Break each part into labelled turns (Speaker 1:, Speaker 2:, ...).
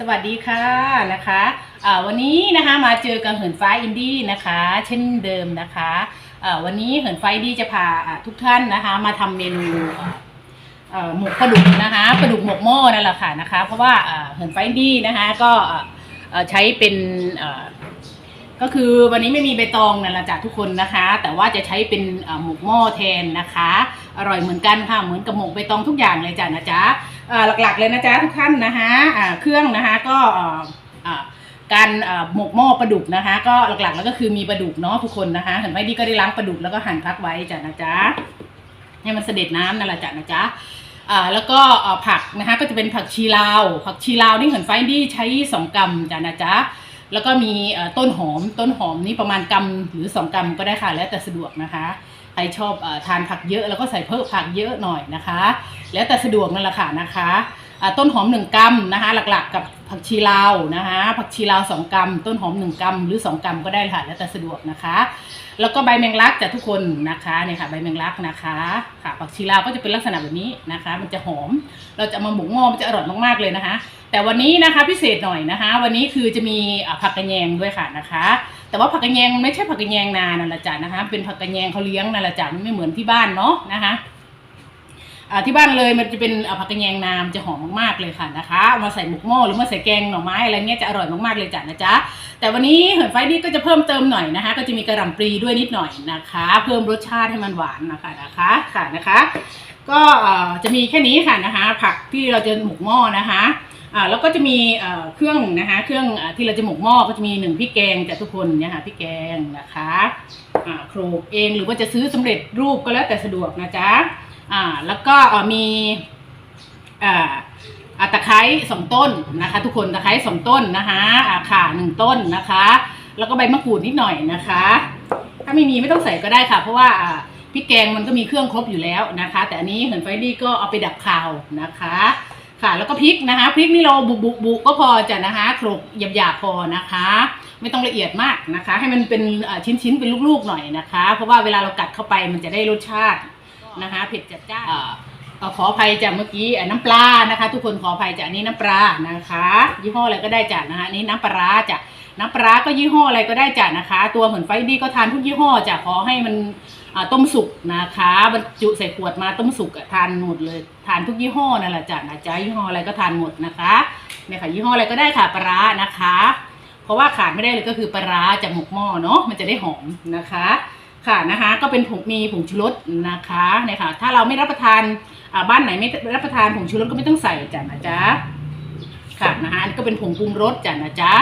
Speaker 1: สวัสดีค่ะนะคะวันนี้นะคะมาเจอกับเหินฟ้าอินดี้นะคะ เช่นเดิมนะคะวันนี้เหินฟ้าอินดี้จะพาทุกท่านนะคะ มาทำเมนูหมกปลาดุกนะคะปลาดุกหมกหม้อนั่นแหละค่ะนะคะ เพราะว่าเหินฟ้าอินดี้นะคะก็ใช้เป็นก็คือวันนี้ไม่มีใบตองนั่นแหละจ้ะทุกคนนะคะ แต่ว่าจะใช้เป็นหมกหม้อแทนนะคะ อร่อยเหมือนกันค่ะเหมือนกับหมกใบตองทุกอย่างเลยจ้ะนะจ๊ะหลักๆเลยนะจ๊ะทุกท่านนะคะเครื่องนะคะก็การหมกหม้อปลาดุกนะคะ ก็หลักๆแล้วก็คือมีปลาดุกเนาะทุกคนนะคะเห็นไหมดีก็ได้ล้างปลาดุกแล้วก็หั่นพักไว้จ้ะนะจ๊ะให้มันเสด็จน้ำนั่นแหละจ้ะนะจ๊ะอ่าแล้วก็ผักนะคะก็จะเป็นผักชีลาว ผักชีลาวนี่เห็นไฟดี้ใช้สองกำจ้ะนะจ๊ะแล้วก็มีต้นหอมต้นหอมนี่ประมาณกำหรือสองกำก็ได้ค่ะแล้วแต่สะดวกนะคะ ใครชอบอทานผักเยอะแล้วก็ใส่เพิ่มผักเยอะหน่อยนะคะ แล้วแต่สะดวกนั่นแหละค่ะนะคะต้นหอมหนึ่งกรัมนะคะหลักๆกับผักชีลาวนะคะผักชีลาวสองกรัม ต้นหอมหนึ่งกรัมหรือสองกรัมก็ได้ค่ะแล้วแต่สะดวกนะคะ แล้วก็ใบแมงลักจากทุกคนนะคะเนี่ยค่ะใบแมงลักนะคะค่ะผักชีลาวก็จะเป็นลักษณะแบบนี้นะคะ มันจะหอมเราจะมาหมกหม้อมันจะอร่อยมากๆเลยนะคะ แต่วันนี้นะคะพิเศษหน่อยนะคะ วันนี้คือจะมีผักกระแยงด้วยค่ะนะคะ แต่ว่าผักกระแยงมันไม่ใช่ผักกระแยงนานั่นแหละจ้ะนะคะ เป็นผักกระแยงเขาเลี้ยงนั่นแหละจ้ะมันไม่เหมือนที่บ้านเนาะนะคะที่บ้านเลยมันจะเป็นผักกระแยงนามจะหอมมากๆเลยค่ะนะคะเอามาใส่หมกหม้อหรือมาใส่แกงหน่อไม้อะไรเงี้ยจะอร่อยมากๆเลยจ้ะนะจ๊ะแต่วันนี้เหินไฟนี่ก็จะเพิ่มเติมหน่อยนะคะ ก็จะมีกระหล่ำปลีด้วยนิดหน่อยนะคะ เพิ่มรสชาติให้มันหวานนะคะนะคะค่ะนะคะ ก็จะมีแค่นี้ค่ะนะคะ ผักที่เราจะหมกหม้อนะคะ อ่าแล้วก็จะมีเครื่องนะคะเครื่องอที่เราจะหมกหม้อก็จะมีหนึ่งพริกแกงจากทุกคนเนี่ยค่ะพริกแกงนะคะอ่าโขลกเองหรือว่าจะซื้อสำเร็จรูปก็แล้วแต่สะดวกนะจ๊ะอ่าแล้วก็มีอ่าอาตะไคร้สองต้นนะคะ ทุกคนตะไคร้สองต้นนะคะอาข่าหนึ่งต้นนะคะ แล้วก็ใบมะกรูดนิดหน่อยนะคะ ถ้าไม่มีไม่ต้องใส่ก็ได้ค่ะ เพราะว่าพริกแกงมันก็มีเครื่องครบอยู่แล้วนะคะ แต่อันนี้เห็นไฟดี้ก็เอาไปดับคาวนะคะ ค่ะ แล้วก็พริกนะคะพริกนี่เราบุบุบุก็พอจะนะคะโขลกหยาบๆพอนะคะ ไม่ต้องละเอียดมากนะคะ ให้มันเป็นชิ้นชิ้นๆเป็นลูกๆหน่อยนะคะ เพราะว่าเวลาเรากัดเข้าไปมันจะได้รสชาตินะคะเผ็ดจัดจ้านเอ่อเอ่อขออภัยจากเมื่อกี้เอ่อน้ำปลานะคะ ทุกคนขออภัยจากอันนี้น้ำปลานะคะ ยี่ห้ออะไรก็ได้จ้ะนะคะอันนี้น้ำปลาร้าจ้ะน้ำปลาร้าก็ยี่ห้ออะไรก็ได้จ้ะนะคะ ตัวเหมือนไฟดีก็ทานทุกยี่ห้อจ้ะขอให้มัน อ่าต้มสุกนะคะบรรจุใส่ขวดมาต้มสุกอะทานหมดเลยทานทุกยี่ห้อนั่นแหละจ้ะนะจ๊ะยี่ห้ออะไรก็ทานหมดนะคะเนี่ยค่ะยี่ห้ออะไรก็ได้ค่ะปลาร้านะคะ เพราะว่าขาดไม่ได้เลยก็คือปลาร้าจากหมกหม้อเนาะมันจะได้หอมนะคะค่ะนะคะก็เป็นผงมีผงชูรสนะคะเนี่ยค่ะถ้าเราไม่รับประทานอ่าบ้านไหนไม่รับประทานผงชูรสก็ไม่ต้องใส่จ้ะนะจ๊ะค่ะนะคะอันก็เป็นผงปรุงรสจ้ะนะจ๊ะ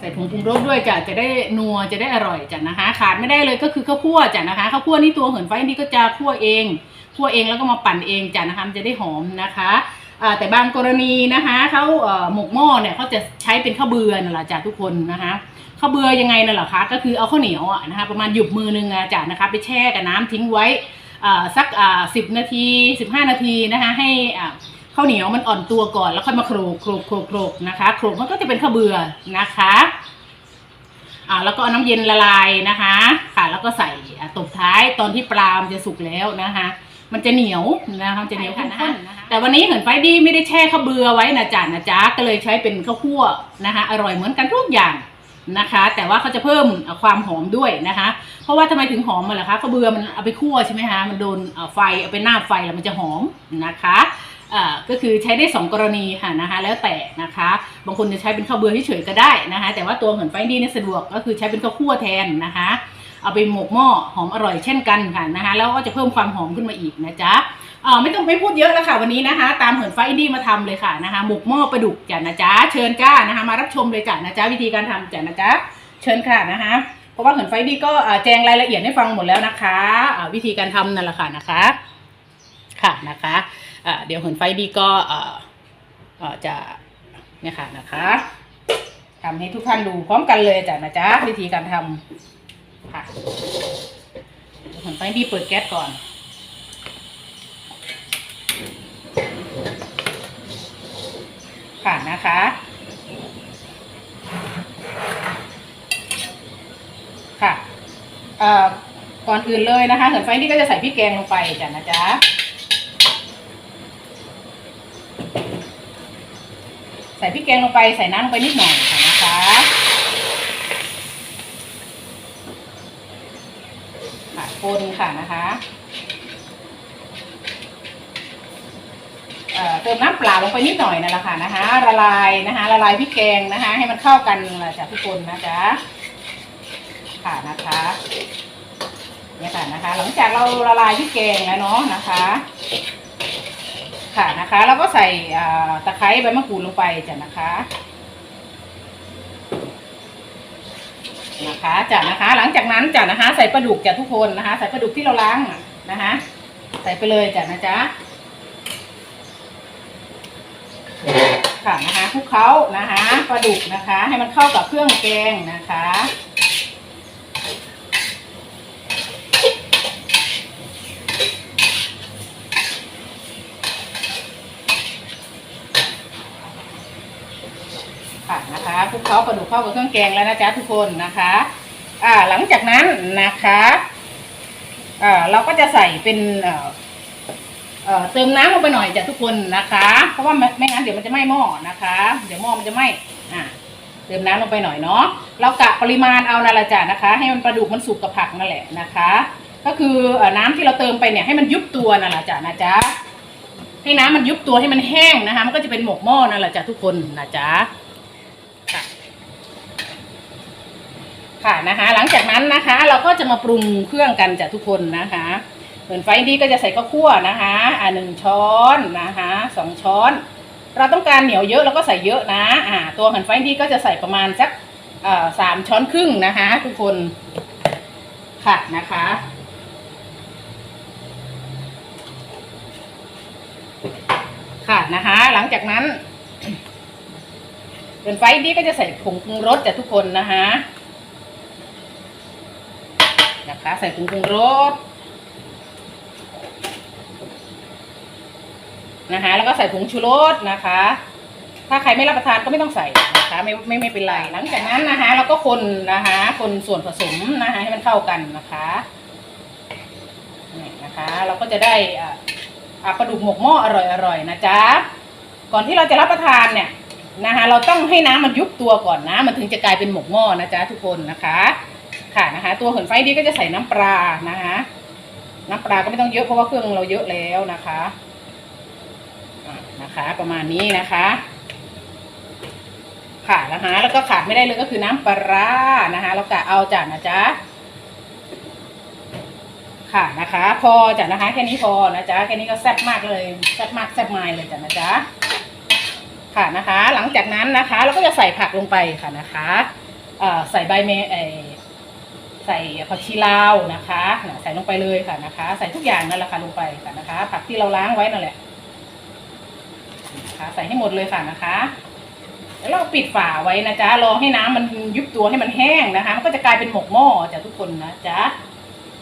Speaker 1: ใส่ผงปรุงรสด้วยจ้ะจะได้นัวจะได้อร่อยจ้ะนะคะ ขาดไม่ได้เลยก็คือข้าวคั่วจ้ะนะคะข้าวคั่วนี่ตัวเหินไฟนี่ก็จะคั่วเองคั่วเองแล้วก็มาปั่นเองจ้ะนะคะมันจะได้หอมนะคะแต่บางกรณีนะคะเขาหมกหม้อเนี่ยเขาจะใช้เป็นข้าวเบือนั่นแหละจ้ะทุกคนนะคะข้าวเบือยังไงนั่นแหละคะก็คือเอาข้าวเหนียวนะคะประมาณหยุบมือนึงอะจ้ะนะคะไปแช่กับน้ำทิ้งไว้สักสิบนาทีสิบห้านาทีนะคะให้อ่า ข้าวเหนียวมันอ่อนตัวก่อนแล้วค่อยมาโขลกโขลกโขลกโขลกนะคะโขลกมันก็จะเป็นข้าวเบือนะคะอ่าแล้วก็เอาน้ำเย็นละลายนะคะ ค่ะแล้วก็ใส่อ่าตบท้ายตอนที่ปลามันจะสุกแล้วนะคะ มันจะเหนียวนะคะมันจะเหนียวข้นๆแต่วันนี้เห็นไฟดีไม่ได้แช่ข้าวเบือไว้นะจ๊ะนะจ๊ะก็เลยใช้เป็นข้าวคั่วนะคะ อร่อยเหมือนกันทุกอย่างนะคะ แต่ว่าเขาจะเพิ่มความหอมด้วยนะคะ เพราะว่าทำไมถึงหอมมาล่ะคะข้าวเบือมันเอาไปคั่วใช่ไหมคะมันโดนเอ่อไฟเอาไปหน้าไฟแล้วมันจะหอมนะคะอ่า ก็คือใช้ได้สองกรณีค่ะนะคะแล้วแต่นะคะบางคนจะใช้เป็นข้าวเบือเฉยๆก็ได้นะคะแต่ว่าตัวเหินไฟดีเนี่ยสะดวกก็คือใช้เป็นข้าวคั่วแทนนะคะเอาไปหมกหม้อหอมอร่อยเช่นกันค่ะนะคะแล้วก็จะเพิ่มความหอมขึ้นมาอีกนะจ๊ะอ่าไม่ต้องไม่พูดเยอะแล้วค่ะวันนี้นะคะ ตามเหินไฟดีมาทำเลยค่ะนะคะหมกหม้อปลาดุกจ้ะนะจ๊ะเชิญจ้านะคะมารับชมเลยจ้ะนะจ๊ะวิธีการทำจ้ะนะจ๊ะเชิญค่ะนะคะเพราะว่าเหินไฟดีก็แจงรายละเอียดให้ฟังหมดแล้วนะคะวิธีการทำนั่นแหละค่ะนะคะค่ะนะคะ เดี๋ยวเหินไฟดีก็จะเนี่ยค่ะนะคะทำให้ทุกท่านดูพร้อมกันเลยจ้ะนะจ๊ะวิธีการทำค่ะเหินไฟดีเปิดแก๊สก่อนค่ะนะคะค่ะก่อนอื่นเลยนะคะเหินไฟนี่ก็จะใส่พริกแกงลงไปจ้ะนะจ๊ะ ส่ส่พริกแกงลงไปใส่น้ำลงไปนิดหน่อยค่ะนะคะค่ะคนค่ะนะคะเอ่อเติมน้ำเปล่าลงไปนิดหน่อยนั่นแหละค่ะนะคะ ละลายนะคะ ละลายพริกแกงนะคะ ให้มันเข้ากันละจ้ะทุกคนนะจ๊ะค่ะนะคะเนี่ยค่ะนะคะ หลังจากเราละลายพริกแกงแล้วเนาะนะคะ ค่ะนะคะแล้วก็ใส่ตะไคร้ใบมะกรูดลงไปจ้ะนะคะนะคะจ้ะนะคะ หลังจากนั้นจ้ะนะคะ ใส่ปลาดุกจ้ะทุกคนนะคะ ใส่ปลาดุกที่เราล้างนะคะ ใส่ไปเลยจ้ะนะจ๊ะค่ะนะคะคลุกเคล้านะคะปลาดุกนะคะ ให้มันเข้ากับเครื่องแกงนะคะคลุก เคล้าปลาดุกเข้ากับเครื่องแกงแล้วนะจ๊ะทุกคนนะคะ อ่าหลังจากนั้นนะคะอ่าเราก็จะใส่เป็นเอ่อเอ่อเติมน้ำลงไปหน่อยจ้ะทุกคนนะคะ เพราะว่าไม่ไม่งั้นเดี๋ยวมันจะไหม้หม้อนะคะ เดี๋ยวหม้อมันจะไหม้อ่าเติมน้ำลงไปหน่อยเนาะเรากะปริมาณเอานั่นแหละจ้ะนะคะ ให้มันปลาดุกมันสุกกับผักนั่นแหละนะคะ ก็คือน้ำที่เราเติมไปเนี่ยให้มันยุบตัวนั่นแหละจ้ะนะจ๊ะให้น้ำมันยุบตัวให้มันแห้งนะคะ มันก็จะเป็นหมกหม้อนั่นแหละจ้ะทุกคนนะจ๊ะ ค่ะค่ะนะคะ หลังจากนั้นนะคะ เราก็จะมาปรุงเครื่องกันจากทุกคนนะคะเหมือนไฟดีก็จะใส่ข้าวคั่วนะคะอ่าหนึ่งช้อนนะคะสองช้อน เราต้องการเหนียวเยอะเราก็ใส่เยอะนะอ่าตัวหันไฟดีก็จะใส่ประมาณสักอ่อสามช้อนครึ่งนะคะ ทุกคนค่ะนะคะค่ะนะคะ หลังจากนั้น เป็นไฟดีก็จะใส่ผงปรุงรสจากทุกคนนะคะนะคะใส่ผงปรุงรสนะคะแล้วก็ใส่ผงชูรสนะคะ ถ้าใครไม่รับประทานก็ไม่ต้องใส่นะคะไม่ไม่ไม่เป็นไรหลังจากนั้นนะคะเราก็คนนะคะคนส่วนผสมนะคะให้มันเข้ากันนะคะนี่นะคะ เราก็จะได้อ่าอ่าปลาดุกหมกหม้ออร่อยๆนะจ๊ะก่อนที่เราจะรับประทานเนี่ย นะคะเราต้องให้น้ำมันยุบตัวก่อนนะ มันถึงจะกลายเป็นหมกหม้อนะจ๊ะทุกคนนะคะ ค่ะนะคะ ตัวเหินไฟดีก็จะใส่น้ำปลานะคะน้ำปลาก็ไม่ต้องเยอะเพราะว่าเครื่องเราเยอะแล้วนะคะอะนะคะ ประมาณนี้นะคะค่ะนะคะแล้วก็ขาดไม่ได้เลยก็คือน้ำปลานะคะ เรากะเอาจ้ะนะจ๊ะค่ะนะคะ พอจ้ะนะคะ แค่นี้พอนะจ๊ะแค่นี้ก็แซ่บมากเลยแซ่บมากแซ่บมายเลยจ้ะนะจ๊ะ ค่ะนะคะ หลังจากนั้นนะคะเราก็จะใส่ผักลงไปค่ะนะคะใส่ใบเมเอใส่ผักชีลาวนะคะใส่ลงไปเลยค่ะนะคะ ใส่ทุกอย่างนั่นแหละค่ะลงไปค่ะนะคะ ผักที่เราล้างไว้นั่นแหละนะคะใส่ให้หมดเลยค่ะนะคะแล้วเราปิดฝาไว้นะจ๊ะรอให้น้ำมันยุบตัวให้มันแห้งนะคะ มันก็จะกลายเป็นหมกหม้อจ้ะทุกคนนะจ๊ะ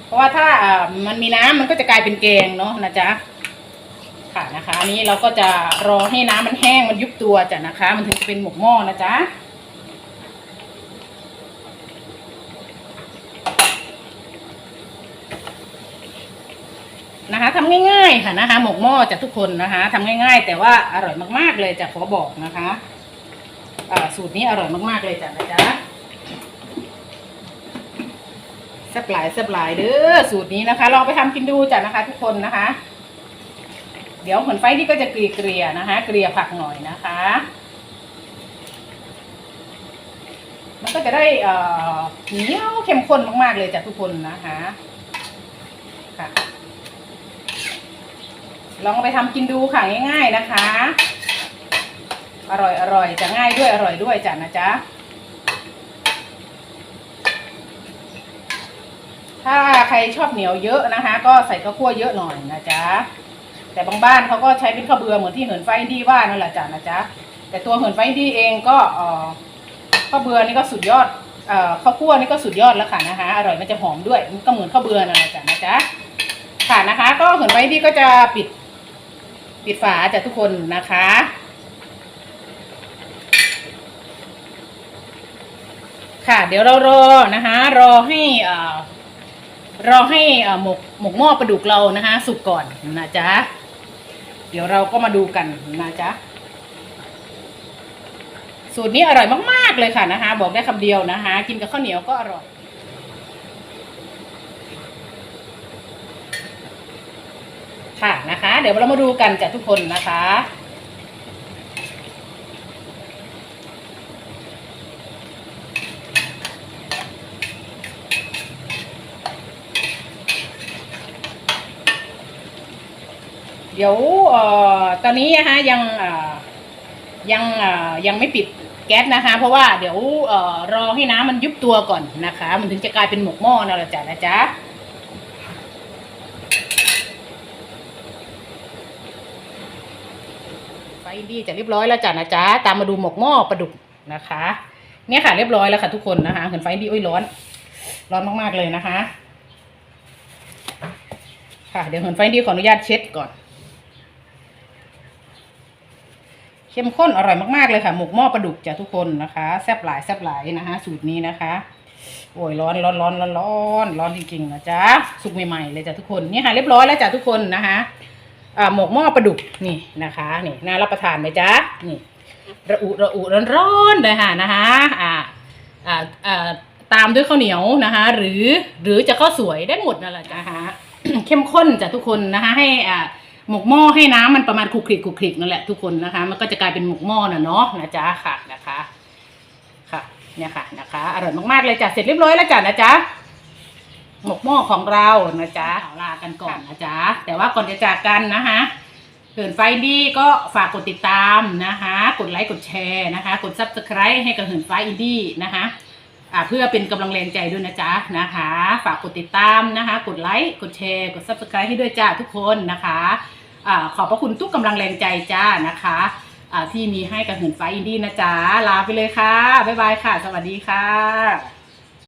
Speaker 1: เพราะว่าถ้าอ่ามันมีน้ำมันก็จะกลายเป็นแกงเนาะนะจ๊ะ ค่ะนะคะ อันนี้เราก็จะรอให้น้ำมันแห้งมันยุบตัวจ้ะนะคะ มันถึงจะเป็นหมกหม้อนะจ๊ะนะคะทำง่ายๆค่ะนะคะ หมกหม้อจากทุกคนนะคะทำง่ายๆ แต่ว่าอร่อยมากๆเลยจะขอบอกนะคะสูตรนี้อร่อยมากๆเลยจ้ะนะจ๊ะแซ่บหลายแซ่บหลายเด้อสูตรนี้นะคะ ลองไปทำกินดูจ้ะนะคะ ทุกคนนะคะ เดี๋ยวผลไฟนี่ก็จะเกลี่ยๆนะคะ เกลี่ยผักหน่อยนะคะ มันก็จะได้เหนียวเข้มข้นมากๆเลยจากทุกคนนะคะค่ะลองไปทำกินดูค่ะง่าย ๆนะคะ อร่อยอร่อยจะง่ายด้วยอร่อยด้วยจ้ะนะจ๊ะถ้าใครชอบเหนียวเยอะนะคะ ก็ใส่ข้าวคั่วเยอะหน่อยนะจ๊ะ แต่บางบ้านเขาก็ใช้เป็นข้าวเบือเหมือนที่เหินไฟดีว่านั่นแหละจ้ะนะจ๊ะแต่ตัวเหินไฟดีเองก็เออข้าวเบือนี่ก็สุดยอดเอ่อข้าวคั่วนี่ก็สุดยอดแล้วค่ะนะคะ อร่อยมันจะหอมด้วยมันก็เหมือนข้าวเบือนั่นแหละจ้ะนะจ๊ะค่ะนะคะ ก็เหินไฟดีก็จะปิด ปิดฝาจ้ะทุกคนนะคะค่ะเดี๋ยวเรารอนะคะรอให้อ่รอให้หมกหมกหม้อปลาดุกเรานะคะสุกก่อนนะจ๊ะ เดี๋ยวเราก็มาดูกันนะจ๊ะ สูตรนี้อร่อยมาก ๆ เลยค่ะนะคะ บอกได้คำเดียวนะคะ กินกับข้าวเหนียวก็อร่อยค่ะนะคะ เดี๋ยวเรามาดูกันจ้ะทุกคนนะคะ เดี๋ยวเอ่อตอนนี้นะคะยังเอ่อยังเอ่อยังไม่ปิดแก๊สนะคะ เพราะว่าเดี๋ยวเอ่อรอให้น้ำมันยุบตัวก่อนนะคะ มันถึงจะกลายเป็นหมกหม้อนั่นแหละจ้ะนะจ๊ะไฟดีจะเรียบร้อยแล้วจ้ะนะจ๊ะตามมาดูหมกหม้อปลาดุกนะคะ เนี่ยค่ะเรียบร้อยแล้วค่ะทุกคนนะคะเห็นไฟดีโอ้ยร้อน ร้อนมากๆเลยนะคะ ค่ะเดี๋ยวเหินไฟดีขออนุญาตเช็ดก่อน เข้มข้นอร่อยมากๆเลยค่ะหมกหม้อปลาดุกจ้ะทุกคนนะคะแซ่บหลายแซ่บหลายนะคะสูตรนี้นะคะโอ้ยร้อนร้อนร้อนร้อนร้อนร้อนจริงๆนะจ๊ะสุกใหม่ๆเลยจ้ะทุกคนนี่ค่ะเรียบร้อยแล้วจ้ะทุกคนนะคะอ่าหมกหม้อปลาดุกนี่นะคะนี่น่ารับประทานไหมจ๊ะนี่ระอุระอุร้อนร้อนๆเลยค่ะนะคะอ่าอ่าอ่าตามด้วยข้าวเหนียวนะคะ หรือหรือจะข้าวสวยได้หมดนั่นแหละนะคะเข้มข้นจ้ะทุกคนนะคะให้อ่า หมกหม้อให้น้ำมันประมาณคลุกคลิกคลุกคลิกนั่นแหละทุกคนนะคะ มันก็จะกลายเป็นหมกหม้อน่ะเนาะนะจ๊ะค่ะนะคะค่ะเนี่ยค่ะนะคะอร่อยมากๆเลยจ้ะเสร็จเรียบร้อยแล้วจ้ะนะจ๊ะหมกหม้อของเรานะจ๊ะเอาลากันก่อนนะจ๊ะแต่ว่าก่อนจะจากกันนะคะเหินไฟดีก็ฝากกดติดตามนะคะ กดไลค์กดแชร์นะคะ กดซับสไคร b e ให้กับเหินไฟอินดี้นะคะ อ่าเพื่อเป็นกำลังแรงใจด้วยนะจ๊ะนะคะ ฝากกดติดตามนะคะ กดไลค์กดแชร์กดซับสไคร b e ให้ด้วยจ้าทุกคนนะคะอ่าขอบพระคุณทุกกำลังแรงใจจ้านะคะอ่าที่มีให้กับเหินไฟอินดี้นะจ๊ะลาไปเลยค่ะบ๊ายบายค่ะ สวัสดีค่ะ